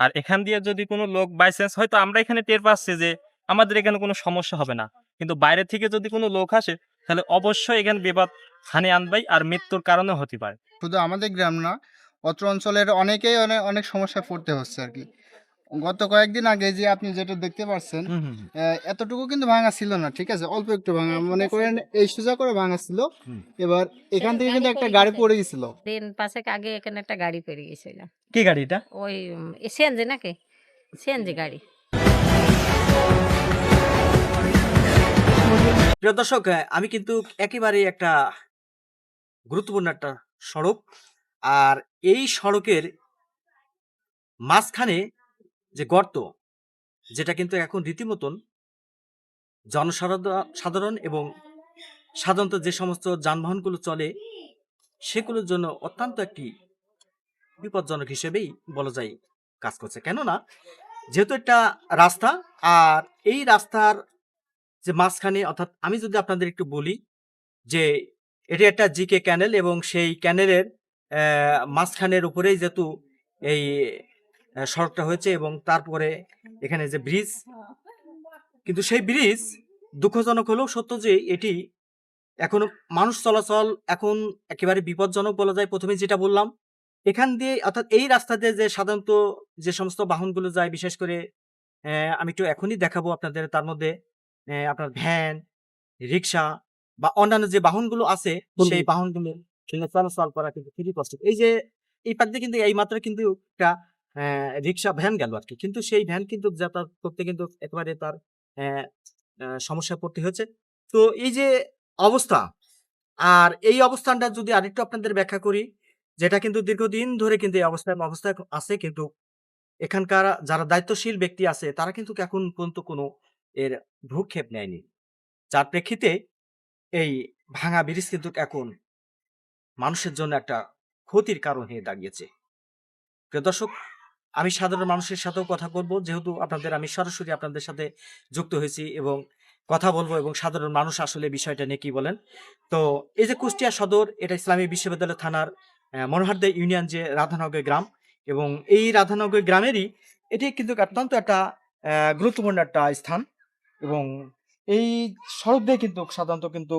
আর এখান দিয়ে যদি কোনো লোক বাই চান্স হয়তো আমরা এখানে টের পাচ্ছি যে আমাদের এখানে কোনো সমস্যা হবে না। কিন্তু বাইরে থেকে যদি কোনো লোক আসে তাহলে অবশ্যই এখানে বিপদ হানি আনবাই আর মৃত্যুর কারণে হতে পারে। শুধু আমাদের গ্রাম না অত্র অঞ্চলের অনেকেই অনেক অনেক সমস্যায় পড়তে হচ্ছে আর কি। গত কয়েকদিন আগে যে আপনি যেটা দেখতে পাচ্ছেন আহ, এতটুকু কিন্তু ভাঙা ছিল না ঠিক আছে? অল্প একটু ভাঙা। মনে করেন এই সোজা করে ভাঙা ছিল। এবার এখান থেকে কিন্তু একটা গাড়ি পড়ে গেছিল দিন পাঁচেক আগে এখানে একটা গাড়ি পেরিয়ে গেছিল। কি গাড়িটা? ওই সিএনজি নাকি? সিএনজি গাড়ি। প্রিয় দর্শক আমি কিন্তু একেবারে একটা গুরুত্বপূর্ণ একটা সড়ক আর এই সড়কের মাঝখানে যে গর্ত যেটা কিন্তু এখন রীতিমতন জনসাধারণ সাধারণ এবং সাধারণত যে সমস্ত যানবাহনগুলো চলে সেগুলোর জন্য অত্যন্ত একটি বিপজ্জনক হিসেবেই বলা যায় কাজ করছে। কেননা, যেহেতু একটা রাস্তা আর এই রাস্তার যে মাঝখানে অর্থাৎ আমি যদি আপনাদের একটু বলি যে এটি একটা জিকে ক্যানেল এবং সেই ক্যানেলের মাঝখানের উপরেই যেহেতু এই সড়কটা হয়েছে এবং তারপরে এখানে যে ব্রিজ, কিন্তু সেই ব্রিজ দুঃখজনক হলেও সত্য যে এটি এখন মানুষ চলাচল এখন একেবারে বিপজ্জনক বলা যায়। প্রথমে যেটা বললাম এখান দিয়ে অর্থাৎ এই রাস্তা দিয়ে যে সাধারণত যে সমস্ত বাহনগুলো যায় বিশেষ করে আমি একটু এখনই দেখাবো আপনাদের তার মধ্যে আপনার ভ্যান রিক্সা বা অন্যান্য যে বাহনগুলো আছে সেই বাহনগুলো চলাচল করা কিন্তু খুবই কষ্ট। এই যে এই পাশ দিয়ে কিন্তু এই মাত্র কিন্তু একটা রিক্সা ভ্যান গেল আর কি কিন্তু সেই ভ্যান কিন্তু যাতায়াত করতে কিন্তু একেবারে তার সমস্যায় পড়তে হয়েছে। তো এই যে অবস্থা আর এই অবস্থানটা যদি আরেকটু আপনাদের ব্যাখ্যা করি যেটা কিন্তু দীর্ঘদিন ধরে কিন্তু এই অবস্থায় অবস্থায় আছে কিন্তু এখানকার যারা দায়িত্বশীল ব্যক্তি আছে, তারা কিন্তু এখন পর্যন্ত কোনো এর ভ্রুক্ষেপ নেয়নি। যার প্রেক্ষিতে এই ভাঙা ব্রিজ কিন্তু এখন মানুষের জন্য একটা ক্ষতির কারণ হয়ে দাঁড়িয়েছে। প্রিয় দর্শক, আমি সাধারণ মানুষের সাথেও কথা বলব। যেহেতু আপনাদের, আমি সরাসরি আপনাদের সাথে যুক্ত হয়েছি এবং কথা বলব এবং সাধারণ মানুষ আসলে বিষয়টা নিয়ে কি বলেন? তো এই যে কুষ্টিয়া সদর, এটা ইসলামী বিশ্ববিদ্যালয় থানার মনোহারদে ইউনিয়ন যে রাধানগর গ্রাম এবং এই রাধানগর গ্রামেরই এটি কিন্তু অত্যন্ত একটা গুরুত্বপূর্ণ একটা স্থান এবং এই সড়ক দিয়ে কিন্তু সাধারণত কিন্তু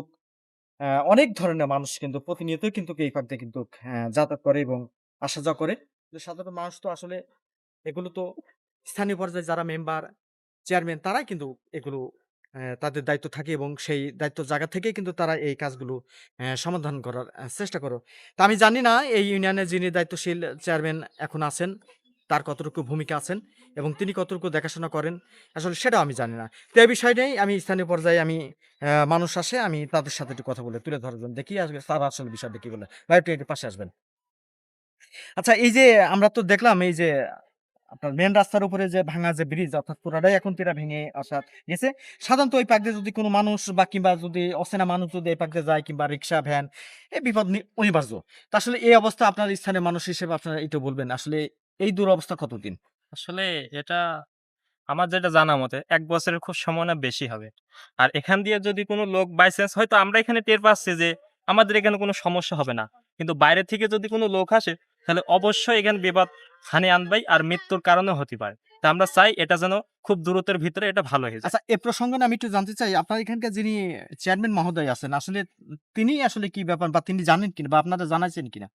অনেক ধরনের মানুষ কিন্তু প্রতিনিয়ত কিন্তু এই দিয়ে কিন্তু যাতায়াত করে এবং আসা যাওয়া করে সাধারণ মানুষ তো আসলে এগুলো তো স্থানীয় পর্যায়ে যারা মেম্বার চেয়ারম্যান তারাই কিন্তু এগুলো তাদের দায়িত্ব থাকে এবং সেই দায়িত্ব জায়গা থেকে কিন্তু তারা এই কাজগুলো সমাধান করার চেষ্টা করো। তা আমি জানি না, এই ইউনিয়নের যিনি দায়িত্বশীল চেয়ারম্যান এখন আছেন, তার কতটুকু ভূমিকা আছেন এবং তিনি কতটুকু দেখাশোনা করেন, আসলে সেটাও আমি জানি না। তো এই বিষয়টাই আমি স্থানীয় পর্যায়ে আমি মানুষ আসে, আমি তাদের সাথে একটু কথা বলে তুলে ধরার জন্য দেখি আসবে তারা আসলে বিষয়টা কি বলে। একটু একটু পাশে আসবেন। আচ্ছা এই যে আমরা তো দেখলাম, এই যে আপনার মেন রাস্তার উপরে যে ভাঙা যে ব্রিজ অর্থাৎ পুরাটাই এখন পুরা ভেঙে অর্থাৎ গেছে। সাধারণত ওই পাক দিয়ে যদি কোনো মানুষ বা কিংবা যদি অচেনা মানুষ যদি এই পাক যায় কিংবা রিক্সা ভ্যান এই বিপদ অনিবার্য। তা আসলে এই অবস্থা আপনার স্থানীয় মানুষ হিসেবে আপনারা একটু বলবেন, আসলে এই দুরবস্থা কতদিন? আসলে এটা আমার যেটা জানা মতে, এক বছরের খুব সম্ভাবনা বেশি হবে। আর এখান দিয়ে যদি কোনো লোক বাই চান্স হয়তো আমরা এখানে টের পাচ্ছি যে আমাদের এখানে কোনো সমস্যা হবে না। কিন্তু বাইরে থেকে যদি কোনো লোক আসে তাহলে অবশ্যই এখানে বিপদ হানি আনবাই আর মৃত্যুর কারণে হতে পারে। তা আমরা চাই এটা যেন খুব দূরত্বের ভিতরে এটা ভালো হয়ে যায়। আচ্ছা এ প্রসঙ্গে আমি একটু জানতে চাই আপনার এখানকার যিনি চেয়ারম্যান মহোদয় আছেন আসলে তিনি আসলে কি ব্যাপার বা তিনি জানেন কিনা বা আপনারা জানাইছেন কিনা?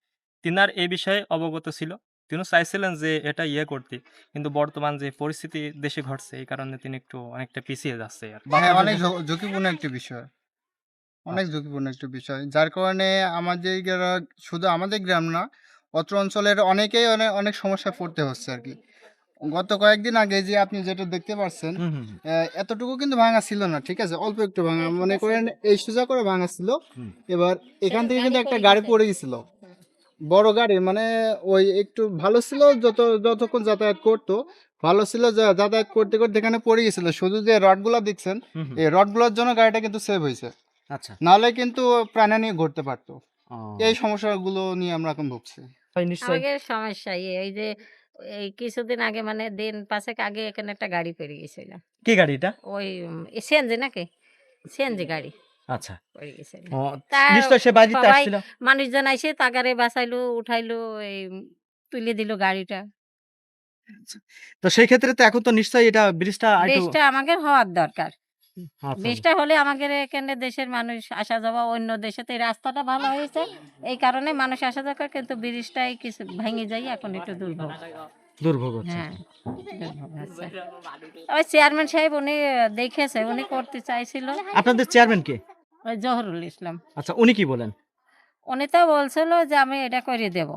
তিনার এই বিষয়ে অবগত ছিল। তিনি চাইছিলেন যে এটা ইয়ে করতে কিন্তু বর্তমান যে পরিস্থিতি দেশে ঘটছে এই কারণে তিনি একটু অনেকটা পিছিয়ে যাচ্ছে আর হ্যাঁ অনেক ঝুঁকিপূর্ণ একটি বিষয়। অনেক ঝুঁকিপূর্ণ একটি বিষয়। যার কারণে আমাদের শুধু আমাদের গ্রাম না অত্র অঞ্চলের অনেকেই অনেক অনেক সমস্যায় পড়তে হচ্ছে আর কি। গত কয়েকদিন আগে যে আপনি যেটা দেখতে পাচ্ছেন এতটুকু কিন্তু ভাঙা ছিল না ঠিক আছে? অল্প একটু ভাঙা। মনে করেন এই সোজা করে ভাঙা ছিল। এবার এখান থেকে কিন্তু একটা গাড়ি পড়ে গেছিল বড় গাড়ি মানে ওই একটু ভালো ছিল যত যতক্ষণ যাতায়াত করতো ভালো ছিল যা- যাতায়াত করতে করতে এখানে পড়ে গেছিল। শুধু যে রডগুলো দেখছেন। এই রডগুলোর জন্য গাড়িটা কিন্তু সেভ হয়েছে। আচ্ছা। নাহলে কিন্তু প্রাণহানি ঘটতে পারতো। ও। এই সমস্যাগুলো নিয়ে আমরা এখন ভুগছি। নিশ্চয়ই। সমস্যা ইয়ে এই যে এই কিছুদিন আগে মানে দিন পাঁচেক আগে এখানে একটা গাড়ি পেরিয়ে গেছিল। কি গাড়িটা ওই সিএনজি নাকি? সিএনজি গাড়ি আচ্ছা। পড়ে গেছিল। ও, তার নিশ্চয়ই সে বাড়িতে সবাই- আসছিল। মানুষজন আইসে তাগারে বাঁচাইলো উঠাইলো এই তুলে দিল গাড়িটা। তো সেই ক্ষেত্রে তো এখন তো নিশ্চয়ই এটা ব্রিজটা আমাদের হওয়ার দরকার। ব্রিজটা হলে আমাদের এখানে দেশের মানুষ আসা যাওয়া অন্য দেশেতে এই রাস্তাটা ভালো হয়েছে। এই কারণে মানুষ আসা যাওয়া কিন্তু ব্রিজটাই কিছু ভেঙে যাই এখন একটু দুর্ভোগ। দুর্ভোগ হ্যাঁ ওই চেয়ারম্যান সাহেব উনি দেখেছে উনি করতে চাইছিল। আপনাদের চেয়ারম্যান কে? ওই জহরুল ইসলাম। আচ্ছা উনি কি বলেন? উনি তো বলছিল যে আমি এটা করে দেব।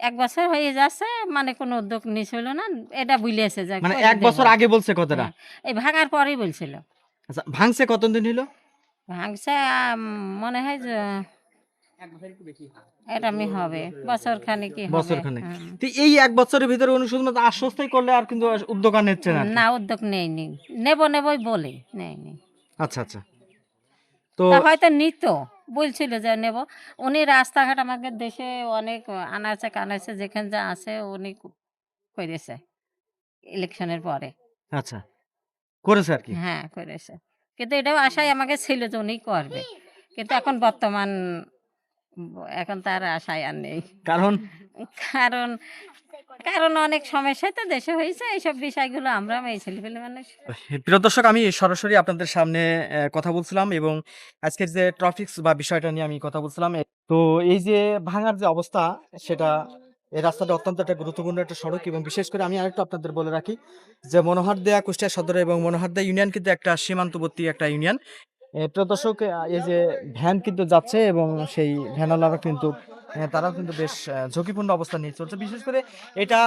এক বছর হয়ে যাচ্ছে মানে কোনো উদ্যোগ নিছিল না এটা বুঝিয়েছে যে মানে এক বছর আগে বলছে কথাটা? হ্যাঁ, এই ভাঙার পরেই বলছিল। আচ্ছা ভাঙছে কতদিন হলো ভাঙছে মনে হয় যে এটা হবে বছর খানিক বছর খানেক। তো এই এক বছরের ভিতরে উনি শুধুমাত্র আশ্বস্তই করলে আর কিন্তু উদ্যোগ আর নিচ্ছে না না উদ্যোগ নেয়নি নেব নেবই বলে নেয়নি আচ্ছা আচ্ছা। তো হয়তো নিত বলছিল যে নেব। উনি রাস্তাঘাট আমাদের দেশে অনেক আনাচে কানাচে যেখানে যা আছে উনি করেছে ইলেকশনের পরে। আচ্ছা। করেছে আর কি। হ্যাঁ করেছে। কিন্তু এটাও আশাই আমাকে ছিল যে উনি করবে। কিন্তু এখন বর্তমান এখন তার আশায় আর নেই। কারণ? কারণ কারণ অনেক সমস্যায় তো দেশে হয়েছে। এইসব বিষয়গুলো আমরা এই ছেলেপেলে মানুষ। প্রিয় দর্শক আমি সরাসরি আপনাদের সামনে কথা বলছিলাম এবং আজকের যে ট্রাফিক্স বা বিষয়টা নিয়ে আমি কথা বলছিলাম তো এই যে ভাঙার যে অবস্থা সেটা এই রাস্তাটা অত্যন্ত একটা গুরুত্বপূর্ণ একটা সড়ক এবং বিশেষ করে আমি আরেকটু আপনাদের বলে রাখি যে মনোহর দেয়া কুষ্টিয়া সদর এবং মনোহর দেয়া ইউনিয়ন কিন্তু একটা সীমান্তবর্তী একটা ইউনিয়ন। এ, প্রিয় দর্শক এই যে ভ্যান কিন্তু যাচ্ছে এবং সেই ভ্যানওয়ালারা কিন্তু তারাও কিন্তু বেশ ঝুঁকিপূর্ণ অবস্থা নিয়ে চলছে। বিশেষ করে এটা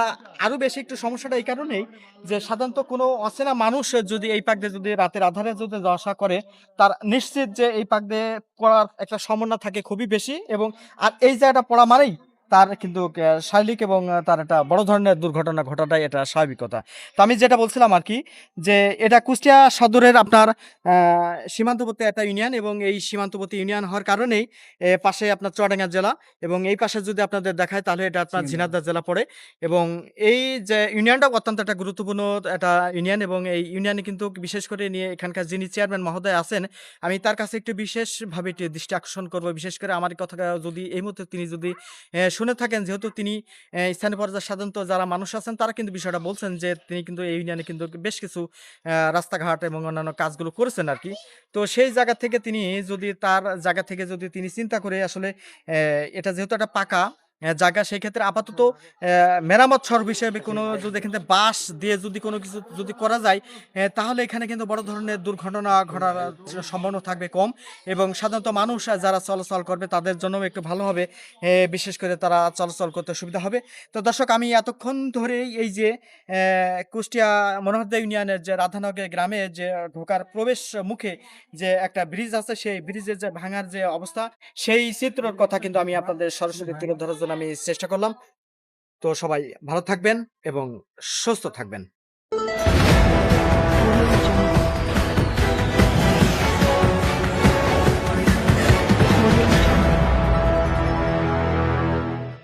আরও বেশি একটু সমস্যাটা এই কারণেই যে সাধারণত কোনো অচেনা মানুষ যদি এই পাক দিয়ে যদি রাতের আধারে যদি যাওয়া আসা করে তার নিশ্চিত যে এই পাক দিয়ে পড়ার একটা সম্ভাবনা থাকে খুবই বেশি এবং আর এই জায়গাটা পড়া মানেই তার কিন্তু শারীরিক এবং তার একটা বড় ধরনের দুর্ঘটনা ঘটাটাই এটা স্বাভাবিকতা তো আমি যেটা বলছিলাম আর কি যে এটা কুষ্টিয়া সদরের আপনার সীমান্তবর্তী একটা ইউনিয়ন এবং এই সীমান্তবর্তী ইউনিয়ন হওয়ার কারণেই পাশে আপনার চুয়াডাঙ্গা জেলা এবং এই পাশে যদি আপনাদের দেখায় তাহলে এটা আপনার জি। ঝিনাইদহ জেলা পড়ে এবং এই যে ইউনিয়নটা অত্যন্ত একটা গুরুত্বপূর্ণ একটা ইউনিয়ন এবং এই ইউনিয়নে কিন্তু বিশেষ করে নিয়ে এখানকার যিনি চেয়ারম্যান মহোদয় আছেন আমি তার কাছে একটু বিশেষভাবে একটু দৃষ্টি আকর্ষণ করব বিশেষ করে আমার কথা যদি এই মুহূর্তে তিনি যদি শুনে থাকেন যেহেতু তিনি স্থানীয় পর্যায়ে সাধারণত যারা মানুষ আছেন, তারা কিন্তু বিষয়টা বলছেন যে তিনি কিন্তু এই ইউনিয়নে কিন্তু বেশ কিছু রাস্তাঘাট এবং অন্যান্য কাজগুলো করেছেন আর কি তো সেই জায়গা থেকে তিনি যদি, তার জায়গা থেকে যদি তিনি চিন্তা করে আসলে এটা যেহেতু একটা পাকা জায়গা সেই ক্ষেত্রে আপাতত মেরামত সড়ক হিসেবে কোনো যদি এখান বাঁশ দিয়ে যদি কোনো কিছু যদি করা যায় তাহলে এখানে কিন্তু বড় ধরনের দুর্ঘটনা ঘটার সম্ভাবনা থাকবে কম এবং সাধারণত মানুষ যারা চলাচল করবে তাদের জন্য একটু ভালো হবে বিশেষ করে তারা চলাচল করতে সুবিধা হবে। তো দর্শক, আমি এতক্ষণ ধরে এই যে কুষ্টিয়া মনোহরদা ইউনিয়নের যে রাধানগর গ্রামে যে ঢোকার প্রবেশ মুখে যে একটা ব্রিজ আছে, সেই ব্রিজের যে ভাঙার যে অবস্থা, সেই চিত্রের কথা কিন্তু আমি আপনাদের সরাসরি তুলে ধরার জন্য আমি চেষ্টা করলাম। তো সবাই ভালো থাকবেন এবং সুস্থ থাকবেন।